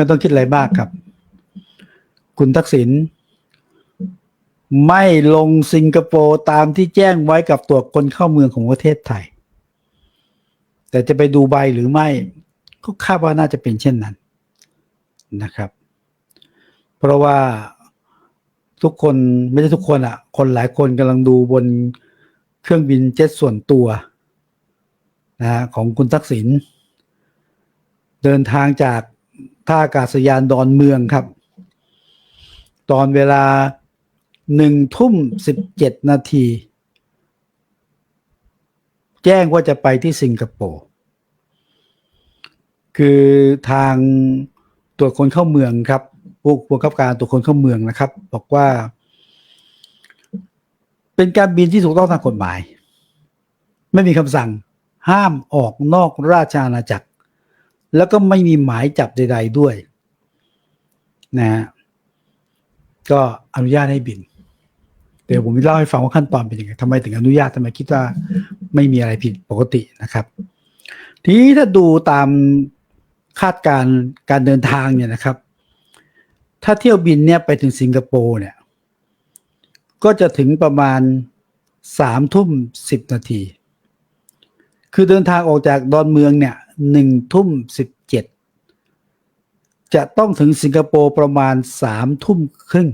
ไม่ต้องคิดอะไรมากครับ คุณทักษิณไม่ลงสิงคโปร์ตามที่แจ้งไว้กับตัวคนเข้าเมืองของประเทศไทย แต่จะไปดูใบหรือไม่ ก็คาดว่าน่าจะเป็นเช่นนั้นนะครับ เพราะว่าทุกคนไม่ใช่ทุกคนอะคนหลายคนกำลังดูบนเครื่องบินเจ็ตส่วนตัวนะฮะของคุณทักษิณเดินทางจาก ท่าอากาศยานดอนเมืองครับ ตอนเวลาหนึ่งทุ่มสิบเจ็ดนาที แจ้งว่าจะไปที่สิงคโปร์คือทางตรวจคนเข้าเมืองครับผู้ผู้บังคับการตรวจคนเข้าเมืองนะครับ บอกว่า เป็นการบินที่ถูกต้องตามกฎหมาย ไม่มีคำสั่งห้ามออกนอกราชอาณาจักร แล้วก็ไม่มีหมายจับใด ๆด้วยนะฮะก็อนุญาตให้บิน เดี๋ยวผมจะเล่าให้ฟังว่าขั้นตอนเป็นยังไงทำไมถึงอนุญาตทำไมคิดว่าไม่มีอะไรผิดปกตินะครับ ทีนี้ถ้าดูตามคาดการณ์การเดินทางเนี่ยนะครับ ถ้าเที่ยวบินเนี่ยไปถึงสิงคโปร์เนี่ย ก็จะถึงประมาณสามทุ่มสิบนาที คือเดินทางออกจากดอนเมืองเนี่ย หนึ่งทุ่มสิบเจ็ดจะต้องถึงสิงคโปร์ประมาณสามทุ่มครึ่ง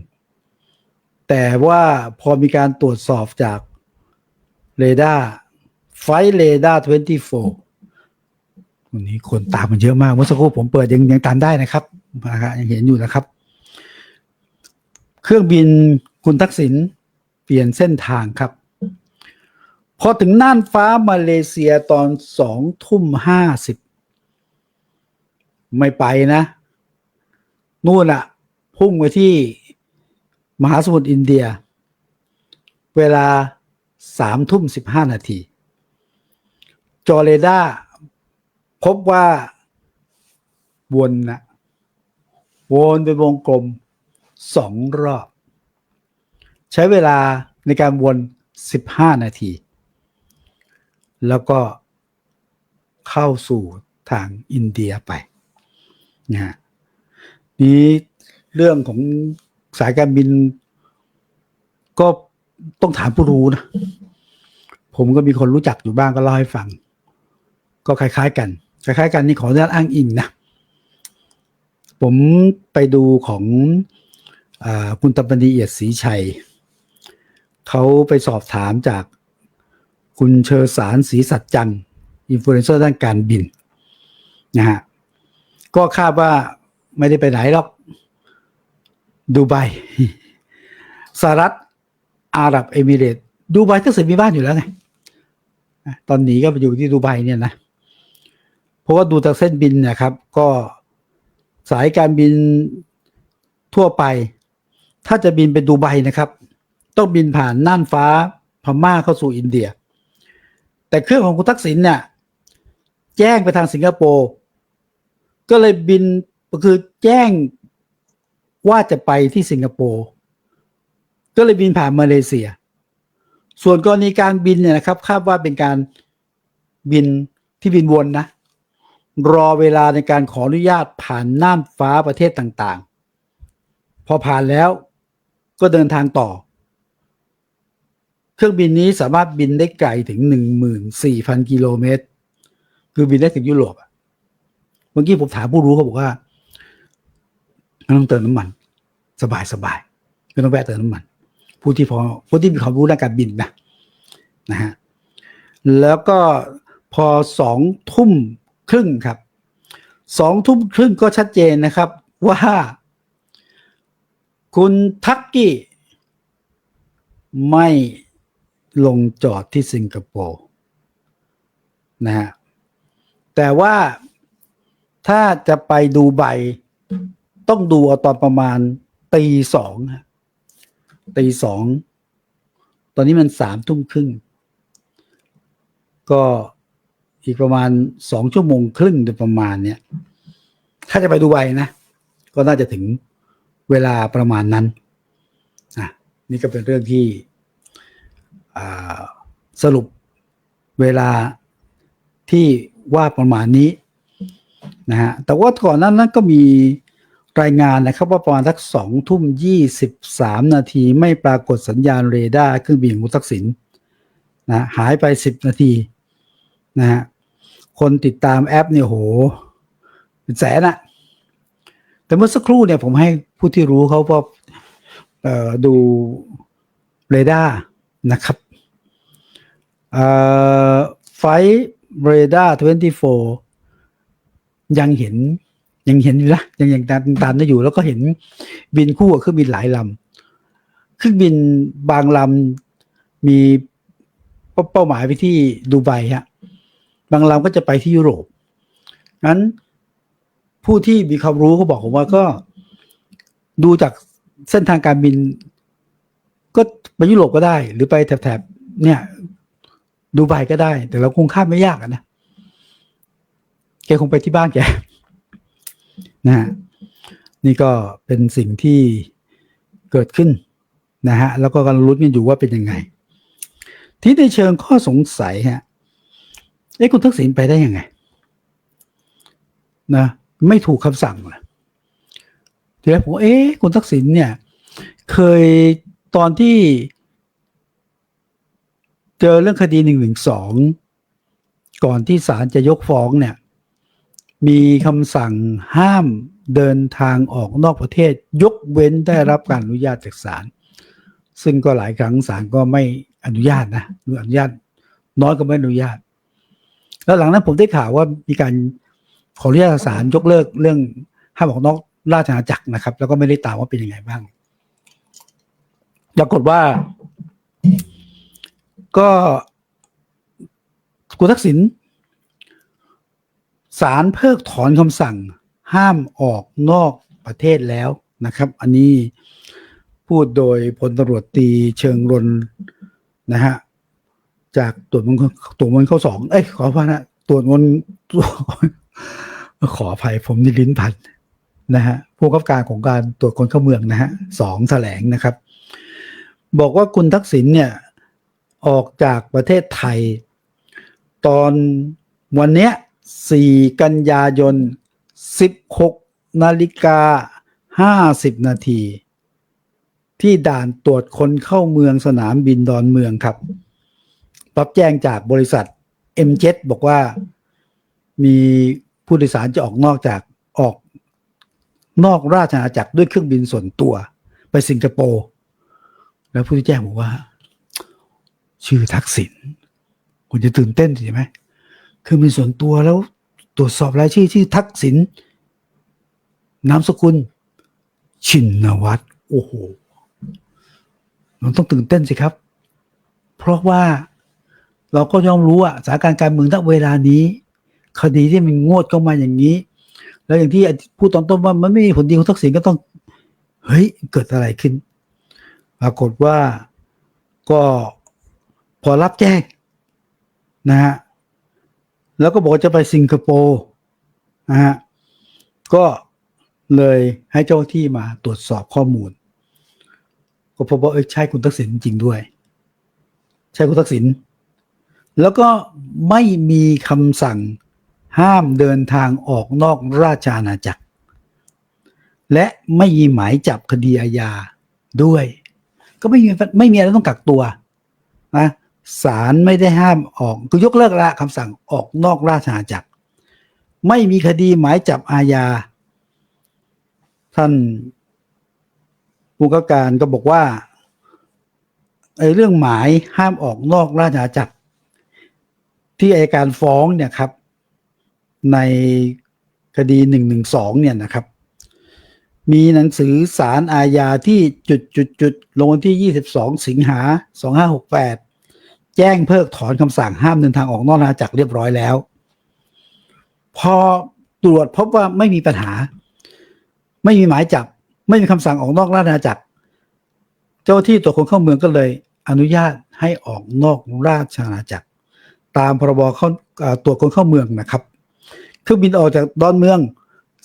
แต่ว่าพอมีการตรวจสอบจากเรดาร์ไฟเรดาร์24วันนี้คนตามมันเยอะมาก เมื่อสักครู่ผมเปิดยังยังตามได้นะครับนะฮะยังเห็นอยู่นะครับ เครื่องบินคุณทักษิณเปลี่ยนเส้นทางครับ พอถึงน่านฟ้ามาเลเซียตอนสองทุ่มห้าสิบไม่ไปนะ นู่นอะพุ่งไปที่มหาสมุทรอินเดีย เวลาสามทุ่มสิบห้านาที จอเรดาพบว่าวนนะวนเป็นวงกลมสองรอบ ใช้เวลาในการวนสิบห้านาที แล้วก็เข้าสู่ทางอินเดียไปนะฮะนี้เรื่องของสายการบิน ก็ต้องถามผู้รู้นะ ผมก็มีคนรู้จักอยู่บ้างก็เล่าให้ฟัง ก็คล้ายๆกัน คล้ายๆกันนี่ขออนุญาตอ้างอิงนะ ผมไปดูของอคุณตปนีเอียดศรีชัย เขาไปสอบถามจาก คุณเชอสารศรีสัจจันอินฟลูเอนเซอร์ด้านการบินนะฮะก็คาดว่าไม่ได้ไปไหนหรอกดูไบสหรัฐอาหรับเอมิเรต์ดูไบทักษิณมีบ้านอยู่แล้วไงตอนหนีก็ไปอยู่ที่ดูไบเนี่ยนะเพราะว่าดูจากเส้นบินนะครับ ก็สายการบินทั่วไป ถ้าจะบินไปดูไบนะครับ ต้องบินผ่านน่านฟ้าพม่าเข้าสู่อินเดีย แต่เครื่องของคุณทักษิณเนี่ย แจ้งไปทางสิงคโปร์ก็เลยบินก็คือแจ้งว่าจะไปที่สิงคโปร์ก็เลยบินผ่านมาเลเซีย ส่วนกรณีการบินเนี่ยนะครับคาดว่าเป็นการบินที่บินวนนะ รอเวลาในการขออนุญาตผ่านน่านฟ้าประเทศต่างๆ พอผ่านแล้วก็เดินทางต่อ เครื่องบินนี้สามารถบินได้ไกลถึง14,000กิโลเมตร คือบินได้ถึงยุโรปอะเมื่อกี้ผมถามผู้รู้เขาบอกว่าไม่ต้องเติมน้ำมัน สบายสบายไม่ต้องแวะเติมน้ำมัน ผู้ที่พอผู้ที่มีความรู้ด้านการบินนะนะฮะแล้วก็พอสองทุ่มครึ่งครับสองทุ่มครึ่งก็ชัดเจนนะครับว่า คุณทักกี้ไม่ ลงจอดที่สิงคโปร์นะฮะแต่ว่าถ้าจะไปดูใบต้องดูเอาตอนประมาณตีสองฮะตีสองตอนนี้มันสามทุ่มครึ่ง ก็อีกประมาณสองชั่วโมงครึ่งโดยประมาณเนี้ยถ้าจะไปดูใบนะ ก็น่าจะถึงเวลาประมาณนั้นอะนี่ก็เป็นเรื่องที่ สรุปเวลาที่ว่าประมาณนี้นะฮะแต่ว่าก่อนนั้นนั้นก็มีรายงานนะครับว่าประมาณสักสองทุ่มยี่สิบสามนาทีไม่ปรากฏสัญญาณเรดาร์เครื่องบินของคุณทักษิณนะหายไปสิบนาทีนะฮะคนติดตามแอปเนี่ยโหเป็นแสนอะแต่เมื่อสักครู่เนี่ยผมให้ผู้ที่รู้เขาพอเอ่อดูเรดาร์นะครับ ไฟเรดาร์24ยังเห็น ยังเห็นอยู่นะยังยังตามตามได้อยู่ แล้วก็เห็นบินคู่กับเครื่องบินหลายลำเครื่องบินบางลำมีเป้าหมายไปที่ดูไบฮะบางลำก็จะไปที่ยุโรปงั้นผู้ที่มีความรู้เขาบอกผมว่าก็ดูจากเส้นทางการบิน ก็ไปยุโรปก็ได้ หรือไปแถบๆเนี่ย ดูไบก็ได้ แต่เราคงคาดไม่ยากนะแกคงไปที่บ้านแกนะฮะนี่ก็เป็นสิ่งที่เกิดขึ้นนะฮะแล้วก็กำลังลุ้นกันอยู่ว่าเป็นยังไง ที่ในเชิงข้อสงสัยฮะเอ้คุณทักษิณไปได้ยังไงนะไม่ถูกคำสั่งเหรอทีแรกผมเอ๊ะคุณทักษิณเนี่ย เคยตอนที่ เจอเรื่องคดีหนึ่งหนึ่งสองก่อนที่ศาลจะยกฟ้องเนี่ย มีคำสั่งห้ามเดินทางออกนอกประเทศ ยกเว้นได้รับการอนุญาตจากศาลซึ่งก็หลายครั้งศาลก็ไม่อนุญาตนะหรืออนุญาตน้อยก็ไม่อนุญาต แล้วหลังนั้นผมได้ข่าวว่ามีการขออนุญาตศาลยกเลิกเรื่องห้ามออกนอกราชอาณาจักรนะครับ แล้วก็ไม่ได้ตามว่าเป็นยังไงบ้างปรากฏว่า ก็คุณทักษิณศาลเพิกถอนคำสั่ง ห้ามออกนอกประเทศแล้วนะครับ อันนี้พูดโดยพลตำรวจตีเชิงรนนะฮะจากตรวจมันตรวจมันเข้าสองเอ้ยขออภัยนะตรวจมันขออภัยผมนี่ลิ้นพันนะฮะผู้กำกับการของการตรวจคนเข้าเมืองนะฮะสองแถลงนะครับ บอกว่าคุณทักษิณเนี่ย ออกจากประเทศไทย ตอนวันเนี้ย4กันยายน 16นาฬิกา50 นาที ที่ด่านตรวจคนเข้าเมืองสนามบินดอนเมืองครับ รับแจ้งจากบริษัท M7 บอกว่ามีผู้โดยสารจะออกนอกจากออกนอกราชอาณาจักรด้วยเครื่องบินส่วนตัว ไปสิงคโปร์ แล้วผู้ที่แจ้งบอกว่า ชื่อทักษิณคุณจะตื่นเต้นใช่ไหมคือมีส่วนตัวแล้วตรวจสอบรายชื่อชื่อทักษิณนามสกุล ชินวัตรโอ้โหเราต้องตื่นเต้นสิครับ เพราะว่าเราก็ย่อมรู้อะสถานการณ์การเมืองณเวลานี้ คดีที่มันงวดเข้ามาอย่างนี้ แล้วอย่างที่พูดตอนต้นว่ามันไม่มีผลดีของทักษิณก็ต้อง เฮ้ย เกิดอะไรขึ้น ปรากฏว่าก็ อรับแจ้งนะฮะแล้วก็บอกจะไปสิงคโปร์นะฮะก็เลยให้เจ้าหน้าที่มาตรวจสอบข้อมูล ก็พบว่าเอ้ยใช่คุณทักษิณจริงด้วย ใช่คุณทักษิณแล้วก็ไม่มีคำสั่งห้ามเดินทางออกนอกราชอาณาจักร และไม่มีหมายจับคดีอาญาด้วย ก็ไม่มีไม่มีอะไรต้องกักตัวนะ ศาลไม่ได้ห้ามออกคือยกเลิกละคำสั่งออกนอกราชอาณาจักร ไม่มีคดีหมายจับอาญา ท่านผู้กการก็บอกว่าไอ้เรื่องหมายห้ามออกนอกราชอาณาจักร ที่อายการฟ้องเนี่ยครับ ในคดีหนึ่งหนึ่งสองเนี่ยนะครับ มีหนังสือสารอาญาที่จุดจุดจุดลงวันที่22สิงหา2568แจ้งเพิกถอนคำสั่งห้ามเดินทางออกนอกราชจักรเรียบร้อยแล้ว พอตรวจพบว่าไม่มีปัญหา ไม่มีหมายจับ ไม่มีคำสั่งออกนอกราชอาณาจักร เจ้าที่ตรวจคนเข้าเมืองก็เลย อนุญาตให้ออกนอกราชอาณาจักร ตามพรบเข้าตรวจคนเข้าเมืองนะครับเครื่องบินออกจากดอนเมือง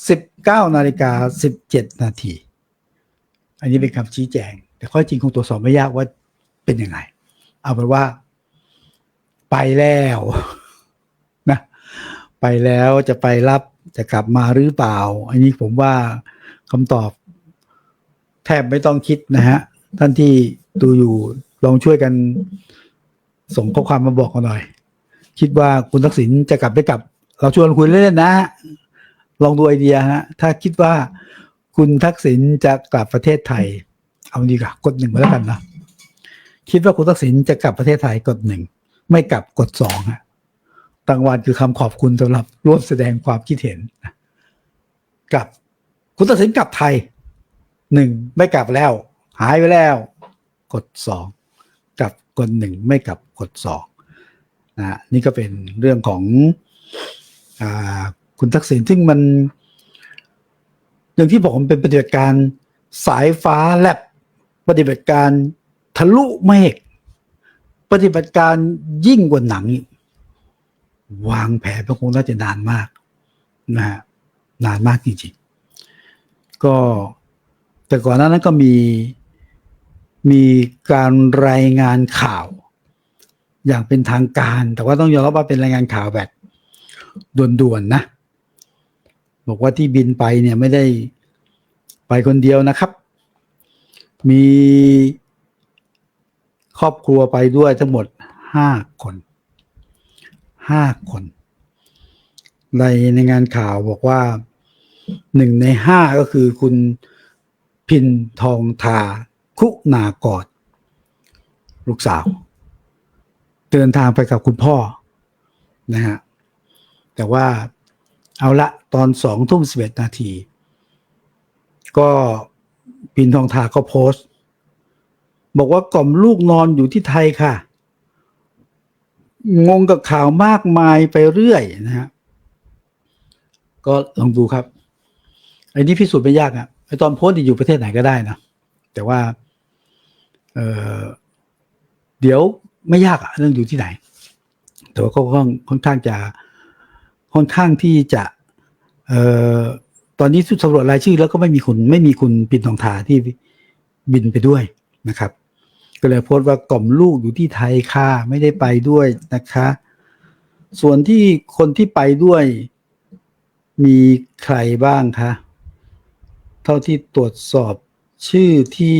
19นาฬิกา17 นาทีอันนี้เป็นคำชี้แจง แต่ข้อจริงคงตรวจสอบไม่ยากว่าเป็นยังไง เอาเป็นว่า ไปแล้วนะไปแล้วจะไปรับจะกลับมาหรือเปล่า อันนี้ผมว่าคำตอบ แทบไม่ต้องคิดนะฮะ ท่านที่ดูอยู่ลองช่วยกันส่งข้อความมาบอกกันหน่อย คิดว่าคุณทักษิณจะกลับไม่กลับ เราชวนคุยเล่นๆนะ ลองดูไอเดียฮะ ถ้าคิดว่าคุณทักษิณจะกลับประเทศไทย เอาดีกว่ากดหนึ่งมาแล้วกันนะคิดว่าคุณทักษิณจะกลับประเทศไทยกดหนึ่ง ไม่กลับกดสองฮะรางวัลคือคำขอบคุณสำหรับร่วมแสดงความคิดเห็นกลับ คุณทักษิณกลับไทยหนึ่งไม่กลับแล้ว หายไปแล้ว กดสองกลับกดหนึ่งไม่กลับกดสองนะนี่ก็เป็นเรื่องของอคุณทักษิณซึ่งมัน อย่างที่บอกมันเป็นปฏิบัติการสายฟ้าแลบปฏิบัติการทะลุเมฆ ปฏิบัติการยิ่งกว่าหนัง วางแผนเป็นคงน่าจะนานมากนะฮะนานมากจริงๆ ก็แต่ก่อนหน้านั้นก็มีมีการรายงานข่าว อย่างเป็นทางการ แต่ว่าต้องยอมรับว่าเป็นรายงานข่าวแบบด่วนๆนะ บอกว่าที่บินไปเนี่ยไม่ได้ไปคนเดียวนะครับ มี ครอบครัวไปด้วยทั้งหมดห้าคนห้าคน ในในงานข่าวบอกว่าหนึ่งในห้าก็คือคุณพินทองทาคุณากอด ลูกสาว เดินทางไปกับคุณพ่อนะฮะแต่ว่าเอาละตอนสองทุ่มสิบเอ็ดนาที ก็พินทองทาก็โพสต์ บอกว่ากล่อมลูกนอนอยู่ที่ไทยค่ะ งงกับข่าวมากมายไปเรื่อยนะฮะก็ลองดูครับไอ้นี่พิสูจน์ไม่ยากอะไอ้ตอนโพสต์อยู่ประเทศไหนก็ได้นะแต่ว่าเออเดี๋ยวไม่ยากอะเรื่องอยู่ที่ไหน แต่ว่าก็ค่อนค่อนข้างจะค่อนข้างที่จะเอ่อตอนนี้สำรวจรายชื่อแล้วก็ไม่มีคุณไม่มีคุณปินทองทาที่บินไปด้วยนะครับ ก็เลยโพสต์ว่ากล่อมลูกอยู่ที่ไทยค่ะ ไม่ได้ไปด้วยนะคะ ส่วนที่คนที่ไปด้วย มีใครบ้างคะ เท่าที่ตรวจสอบชื่อที่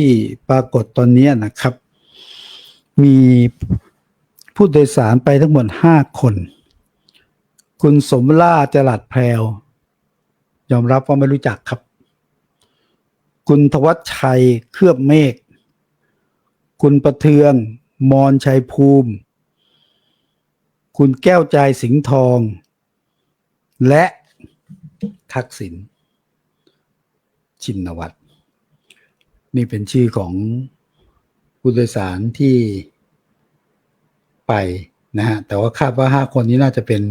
ปรากฏตอนนี้นะครับ มีผู้โดยสารไปทั้งหมดห้าคน คุณสมล่าจรัดแพรวยอมรับว่าไม่รู้จักครับ คุณทวัชชัยเคลือบเมฆ คุณประเทืองมอนชัยภูมิ คุณแก้วใจสิงห์ทอง และทักษิณชินวัตรนี่เป็นชื่อของผู้โดยสารที่ไปนะฮะแต่ว่าคาดว่าห้าคนนี้น่าจะเป็น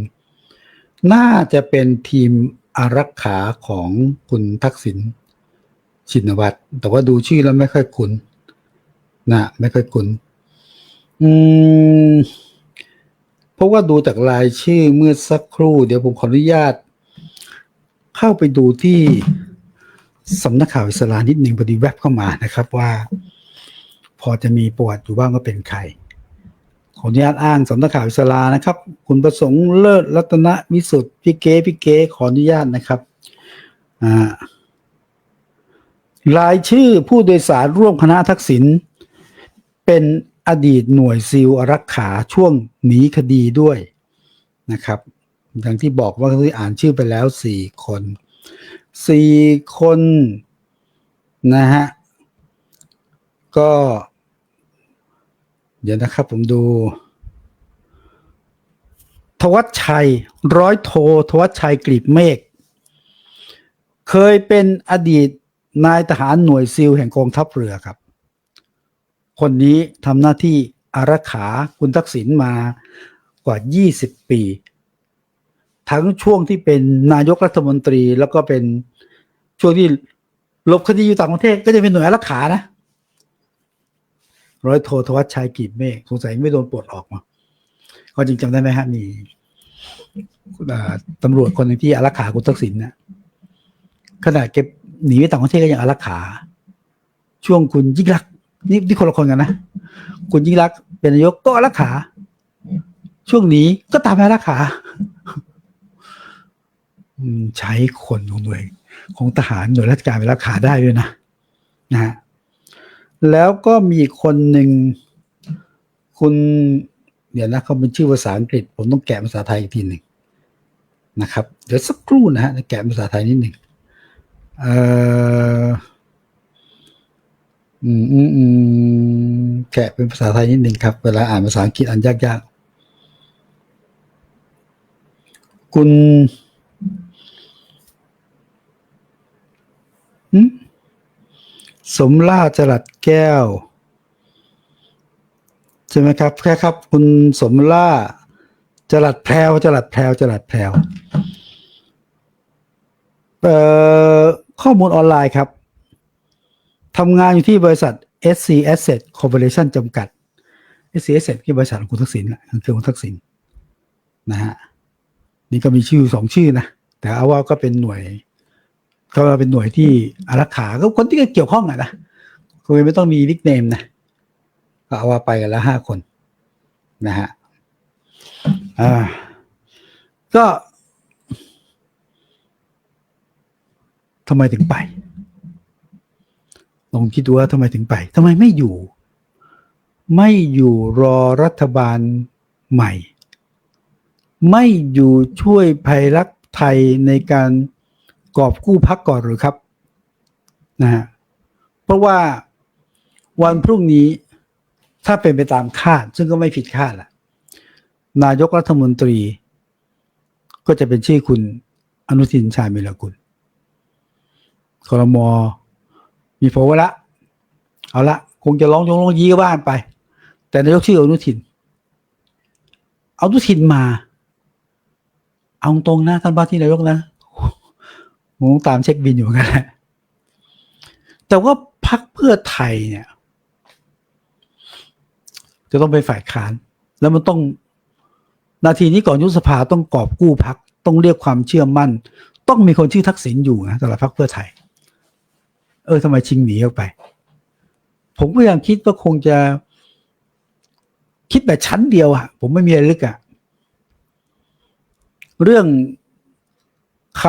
น่าจะเป็นทีมอารักขาของคุณทักษิณชินวัตรแต่ว่าดูชื่อแล้วไม่ค่อยคุ้น นะไม่ค่อยคุ้นอืมเพราะว่าดูจากรายชื่อเมื่อสักครู่ เดี๋ยวผมขออนุญาต เข้าไปดูที่สำนักข่าวอิสลานิดหนึ่งพอดีแวบเข้ามานะครับว่า พอจะมีประวัติอยู่บ้างว่าเป็นใครขออนุญาตอ้างสำนักข่าวอิสลานะครับ คุณประสงค์เลิศรัตนวิสุทธิ์พี่เก๋พี่เก๋ขออนุญาตนะครับอ่ารายชื่อผู้โดยสารร่วมคณะทักษิณ เป็นอดีตหน่วยซิลอรักขาช่วงหนีคดีด้วยนะครับ อย่างที่บอกว่าที่อ่านชื่อไปแล้วสี่คนสี่คนนะฮะก็ เดี๋ยวนะครับผมดู ทวัชชัย ร้อยโท ทวัชชัยกลีบเมฆเคยเป็นอดีตนายทหารหน่วยซิลแห่งกองทัพเรือครับ คนนี้ทำหน้าที่อารักขาคุณทักษิณมากว่า 20 ปี ทั้งช่วงที่เป็นนายกรัฐมนตรีแล้วก็เป็นช่วงที่ลบคดีอยู่ต่างประเทศก็จะเป็นหน่วยอารักขานะร้อยโททวัชชัยกีบเมฆสงสัยไม่โดนปลดออกมาก็จริงจำได้ไหมฮะมีอ่ตำรวจคนหนึ่งที่อารักขาคุณทักษิณนะขณะเก็บหนีไปต่างประเทศก็ยังอารักขา ช่วงคุณยิ่งรัก นี่ที่คนละคนกันนะ คุณยิ่งรักเป็นนายกก็รักขา ช่วงนี้ก็ตามอารักขาใช้คนของหน่วยของทหารหน่วยราชการไปรักษาได้ด้วยนะนะฮะแล้วก็มีคนหนึ่งคุณเดี๋ยวนะเขาเป็นชื่อภาษาอังกฤษ ผมต้องแกะภาษาไทยอีกทีหนึ่งนะครับ เดี๋ยวสักครู่นะฮะแกะภาษาไทยนิดหนึ่งเอ่อ อืมอืมอืมแกะเป็นภาษาไทยนิดหนึ่งครับ เวลาอ่านภาษาอังกฤษอ่านยากๆ คุณสมราจรัสแก้ว ใช่ไหมครับ แค่ครับ คุณสมราจรัสแพรวจรัสแพรวจรัสแพรวเอ่อข้อมูลออนไลน์ครับ ทำงานอยู่ที่บริษัท SC Asset Corporation จำกัด SC Asset คือบริษัทของคุณทักษิณแหละคือคุณทักษิณนะฮะนี่ก็มีชื่อสองชื่อนะ แต่เอาว่าก็เป็นหน่วย ก็เป็นหน่วยที่อารักขาก็คนที่เกี่ยวข้องอะนะคุณไม่ต้องมีนิกเนมนะก็เอาว่าไปกันล้วห้าคนนะฮะอ่าก็ทำไมถึงไป ลองคิดดูว่าทำไมถึงไปทำไมไม่อยู่ ไม่อยู่รอรัฐบาลใหม่ ไม่อยู่ช่วยภัยรักไทยในการกอบกู้พักก่อนหรือครับนะฮะเพราะว่าวันพรุ่งนี้ถ้าเป็นไปตามคาด ซึ่งก็ไม่ผิดคาดแหละนายกรัฐมนตรี ก็จะเป็นชื่อคุณอนุทินชาญวิรกุลคอรมอ มีโผล่ละเอาละคงจะร้องยงร้องยี้ก็บ้านไป แต่นายกชื่ออนุทิน เอาอนุทินมา เอาตรงนะท่านบ้าที่นายกนะผมตามเช็คบินอยู่กันแหละแต่ว่าพักเพื่อไทยเนี่ย จะต้องไปฝ่ายค้าน แล้วมันต้องนาทีนี้ก่อนยุบสภาต้องกอบกู้พัก ต้องเรียกความเชื่อมั่น ต้องมีคนชื่อทักษิณอยู่นะสำหรับพักเพื่อไทย ออทำไมชิงหนีออกไป ผมพยายามคิดว่าคงจะ คิดแบบชั้นเดียวอะผมไม่มีอะไรลึกอะเรื่องค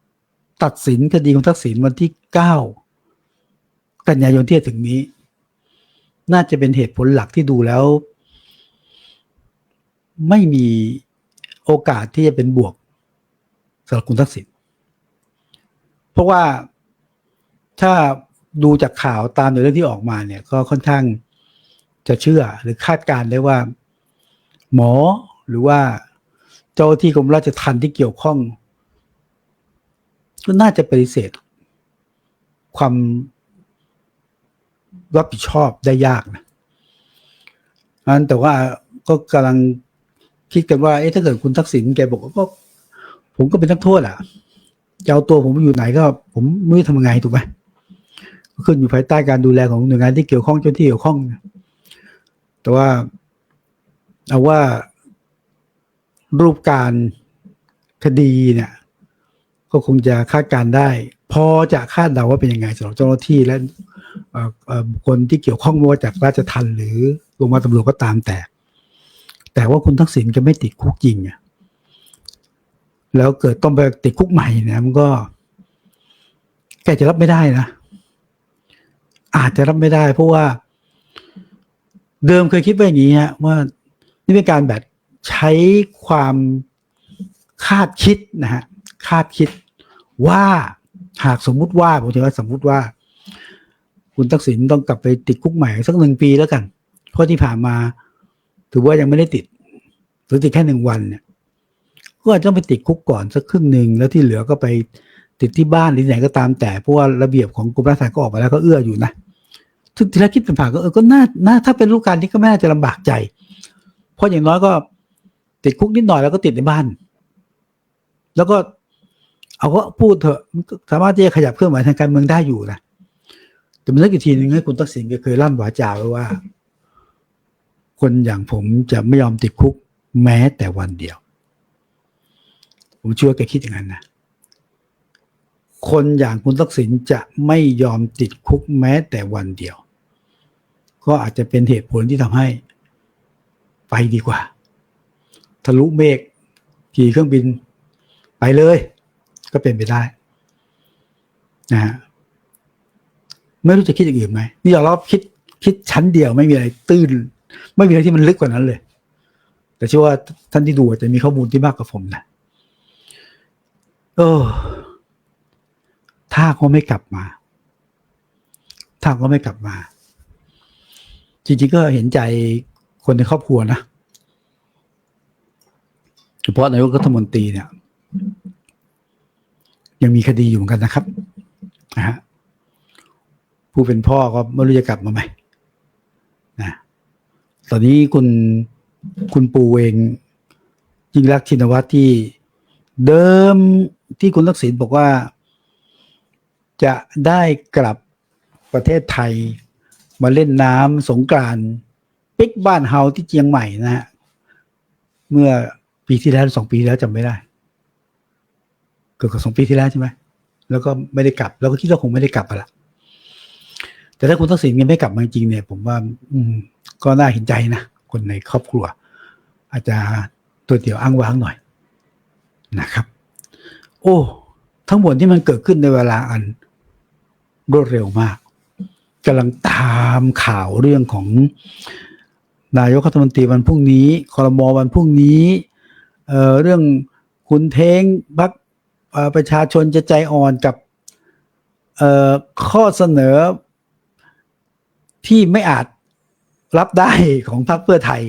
ำตัดสินคดีของทักษิณวันที่เก้ากันยายนที่จะถึงนี้ น่าจะเป็นเหตุผลหลักที่ดูแล้ว ไม่มีโอกาสที่จะเป็นบวกสำหรับคุณทักษิณเพราะว่า ถ้าดูจากข่าวตามในเรื่องที่ออกมาเนี่ย ก็ค่อนข้างจะเชื่อหรือคาดการได้ว่า หมอหรือว่าเจ้าที่กรมราชทัณฑ์ที่เกี่ยวข้อง ก็น่าจะปฏิเสธ ความรับผิดชอบได้ยากนะอันแต่ว่าก็กำลังคิดกันว่า เอ๊ะถ้าเกิดคุณทักษิณแกบอกว่าก็ ผมก็เป็นนักโทษอะจะเอาตัวผมไปอยู่ไหนก็ ผมไม่ทำงไงถูกไหม ขึ้นอยู่ภายใต้การดูแลของหน่วยงานที่เกี่ยวข้องเจ้าที่เกี่ยวข้องแต่ว่าเอาว่ารูปการคดีเนี่ย ก็คงจะคาดการได้ พอจะคาดเดาว่าเป็นยังไงสำหรับเจ้าหน้าที่และบุคคลที่เกี่ยวข้องไม่ว่าจากราชทัณฑ์หรือโรงพยาตำรวจก็ตามแต่ แต่ว่าคุณทักษิณจะไม่ติดคุกจริงอะแล้วเกิดต้องไปติดคุกใหม่เนี่ยมันก็ แกจะรับไม่ได้นะ อาจจะรับไม่ได้ เพราะว่า เดิมเคยคิดว่าอย่างนี้ฮะว่านี่เป็นการแบบใช้ความคาดคิดนะฮะคาดคิดว่าหากสมมุติว่าผมถือว่าสมมุติว่า คุณทักษิณต้องกลับไปติดคุกใหม่สักหนึ่งปีแล้วกัน เพราะที่ผ่านมา ถือว่ายังไม่ได้ติดหรือติดแค่หนึ่งวันเนี่ยก็อาจจะต้องไปติดคุกก่อนสักครึ่งหนึ่งแล้วที่เหลือก็ไปติดที่บ้านหรือไหนก็ตามแต่เพราะว่าระเบียบของกรมราชทัณฑ์ก็ออกมาแล้วก็เอื้ออยู่นะ ทุกทีแรกคิดเป็นผ่านก็เออก็น่าน่าถ้าเป็นลูกการที่ก็ไม่น่าจะลำบากใจ เพราะอย่างน้อยก็ติดคุกนิดหน่อยแล้วก็ติดในบ้าน แล้วก็เอาก็พูดเถอะสามารถที่จะขยับเคลื่อนไหวทางการเมืองได้อยู่นะแต่มันนึกอีกทีหนึ่งให้คุณทักษิณเคยลั่นวาจาไว้ว่า คนอย่างผมจะไม่ยอมติดคุกแม้แต่วันเดียว ผมเชื่อแกคิดอย่างนั้นนะคนอย่างคุณทักษิณจะไม่ยอมติดคุกแม้แต่วันเดียว ก็อาจจะเป็นเหตุผลที่ทำให้ไปดีกว่า ทะลุเมฆขี่เครื่องบินไปเลย ก็เป็นไปได้นะฮะไม่รู้จะคิดอย่างอื่นไหมนี่ยอมรับคิดคิดชั้นเดียวไม่มีอะไรตื้น ไม่มีอะไรที่มันลึกกว่านั้นเลย แต่เชื่อว่าท่านที่ดูอาจจะมีข้อมูลที่มากกว่าผมนะเออ ถ้าเขาไม่กลับมา ถ้าเขาไม่กลับมา จริงๆก็เห็นใจคนในครอบครัวนะเฉพาะนายกรัฐมนตรีเนี่ย ยังมีคดีอยู่เหมือนกันนะครับนะฮะผู้เป็นพ่อก็ไม่รู้จะกลับมาไหมนะตอนนี้คุณคุณปูเองยิ่งรักชินวัตรที่เดิมที่คุณทักษิณบอกว่า จะได้กลับประเทศไทย มาเล่นน้ำสงกรานต์ปิกบ้านเฮาที่เชียงใหม่นะฮะเมื่อปีที่แล้วสองปีแล้วจำไม่ได้เกือบกับสองปีที่แล้วใช่ไหมแล้วก็ไม่ได้กลับ แล้วก็คิดว่าคงไม่ได้กลับละแต่ถ้าคุณทักษิณยังไม่กลับมาจริงเนี่ย ผมว่า อืม ก็น่าเห็นใจนะคนในครอบครัว อาจจะตัวเดียวอ้างว้างหน่อยนะครับ โอ้ ทั้งหมดที่มันเกิดขึ้นในเวลาอันรวดเร็วมาก กำลังตามข่าวเรื่องของนายกรัฐมนตรีวันพรุ่งนี้คอรมอวันพรุ่งนี้เเรื่องคุณเทงพักประชาชนจะใจอ่อนกับข้อเสนอที่ไม่อาจรับได้ของพรรคเพื่อไทย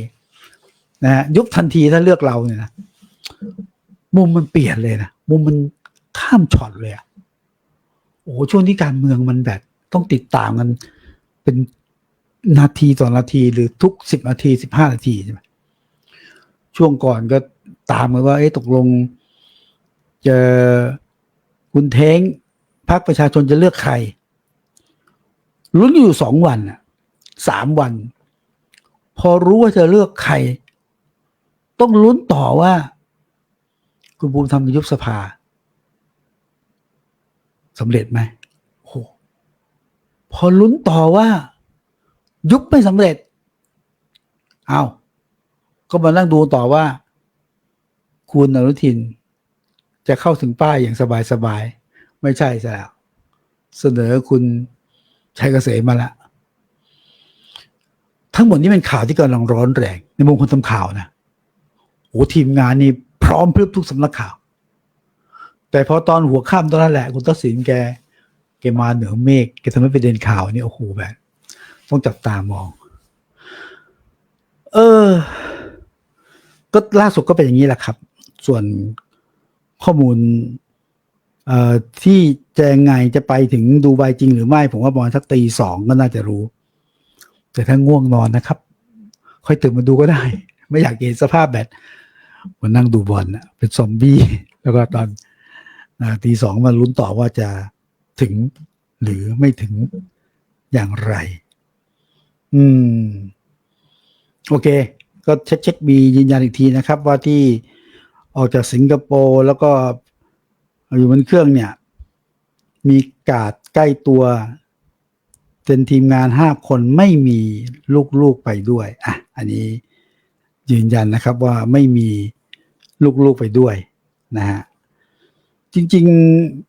นะฮะยุบทันทีถ้าเลือกเราเนี่ยนะมุมมันเปลี่ยนเลยนะมุมมันข้ามช็อตเลยอะโอ้โหช่วงที่การเมืองมันแบบ ต้องติดตามกันเป็นนาทีต่อนาทีหรือทุกสิบนาทีสิบห้านาทีใช่ไหมช่วงก่อนก็ตามกันว่าเอ๊ะตกลง จะคุณเท้งพรรคประชาชนจะเลือกใครลุ้นอยู่สองวันสามวัน พอรู้ว่าจะเลือกใคร ต้องลุ้นต่อว่า คุณภูมิธรรมจะยุบสภาสำเร็จไหม พอลุ้นต่อว่า ยุบไม่สำเร็จเอาก็มานั่งดูต่อว่า คุณอนุทิน จะเข้าถึงป้ายอย่างสบายๆ ไม่ใช่ซะแล้วเสนอคุณชัยเกษมมาแล้วทั้งหมดนี้เป็นข่าวที่กำลังร้อนแรง ในมุมคนทำข่าวนะโอ้ทีมงานนี่พร้อมเพรึบทุกสำนักข่าว แต่พอตอนหัวค่ำตอนนั้นแหละ คุณทักษิณแก แกมาเหนือเมฆแกทำให้ประเด็นข่าวนี่โอ้โหแบบ ต้องจับตามอง เออ ก็ล่าสุดก็เป็นอย่างนี้แหละครับ ส่วนข้อมูล เอ่อที่จะยังไงจะไปถึงดูไบจริงหรือไม่ ผมว่าประมาณสักตีสองก็น่าจะรู้ แต่ถ้าง่วงนอนนะครับ ค่อยตื่นมาดูก็ได้ ไม่อยากเห็นสภาพแบบมันนั่งดูบอลเป็นซอมบี้ แล้วก็ตอนตีสองมาลุ้นต่อว่าจะ ถึงหรือไม่ถึงอย่างไร อืม โอเค ก็เช็คเช็คบียืนยันอีกทีนะครับ ว่าที่ออกจากสิงคโปร์แล้วก็อยู่บนเครื่องเนี่ย มีกาดใกล้ตัวเป็นทีมงานห้าคนไม่มีลูกๆไปด้วย อะ อันนี้ยืนยันนะครับว่าไม่มีลูกๆไปด้วยนะฮะจริง ๆ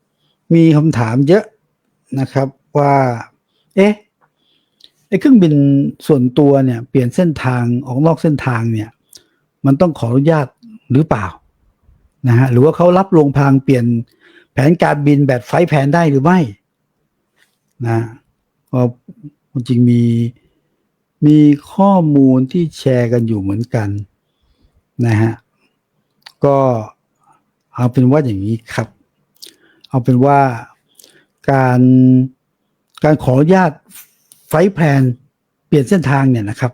มีคำถามเยอะนะครับว่า เอ๊ะไอ้เครื่องบินส่วนตัวเนี่ยเปลี่ยนเส้นทางออกนอกเส้นทางเนี่ย มันต้องขออนุญาตหรือเปล่านะฮะหรือว่าเขารับลงพางเปลี่ยนแผนการบินแบบไฟล์แผนได้หรือไม่นะก็จริงมีมีข้อมูลที่แชร์กันอยู่เหมือนกันนะฮะก็เอาเป็นว่าอย่างนี้ครับ เอาเป็นว่าการการขออนุญาตไฟล์แผนเปลี่ยนเส้นทางเนี่ยนะครับ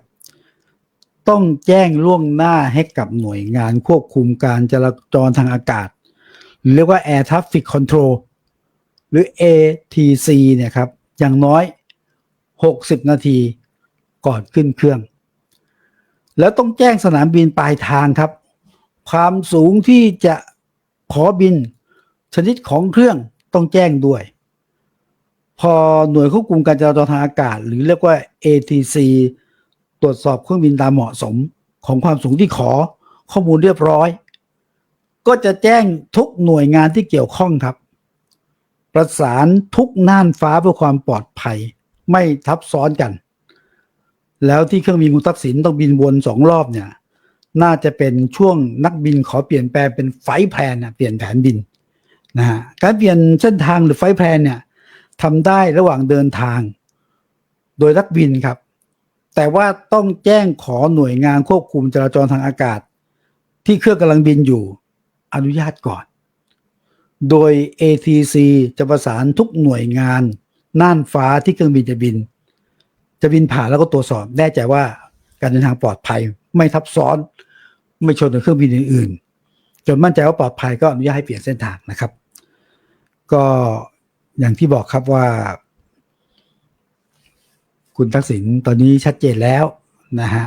ต้องแจ้งล่วงหน้าให้กับหน่วยงานควบคุมการจราจรทางอากาศ เรียกว่า Air Traffic Control หรือ ATC เนี่ยครับ อย่างน้อย 60 นาทีก่อนขึ้นเครื่อง แล้วต้องแจ้งสนามบินปลายทางครับ ความสูงที่จะขอบิน ชนิดของเครื่องต้องแจ้งด้วย พอหน่วยควบคุมการจราจรทางอากาศ หรือเรียกว่า ATC ตรวจสอบเครื่องบินตามเหมาะสมของความสูงที่ขอข้อมูลเรียบร้อย ก็จะแจ้งทุกหน่วยงานที่เกี่ยวข้องครับ ประสานทุกน่านฟ้าเพื่อความปลอดภัยไม่ทับซ้อนกัน แล้วที่เครื่องบินคุณทักษิณต้องบินวนสองรอบเนี่ย น่าจะเป็นช่วงนักบินขอเปลี่ยนแปลงเป็นไฟแพนนะเปลี่ยนแผนบิน นะฮะการเปลี่ยนเส้นทางหรือไฟแพลนเนี่ยทำได้ระหว่างเดินทาง โดยนักบินครับ แต่ว่าต้องแจ้งขอหน่วยงานควบคุมจราจรทางอากาศ ที่เครื่องกำลังบินอยู่อนุญาตก่อน โดย ATC จะประสานทุกหน่วยงานน่านฟ้าที่เครื่องบินจะบิน จะบินผ่านแล้วก็ตรวจสอบแน่ใจว่าการเดินทางปลอดภัยไม่ทับซ้อน ไม่ชนกับเครื่องบินอื่นๆจนมั่นใจว่าปลอดภัยก็อนุญาตให้เปลี่ยนเส้นทางนะครับ ก็อย่างที่บอกครับว่า คุณทักษิณตอนนี้ชัดเจนแล้วนะฮะ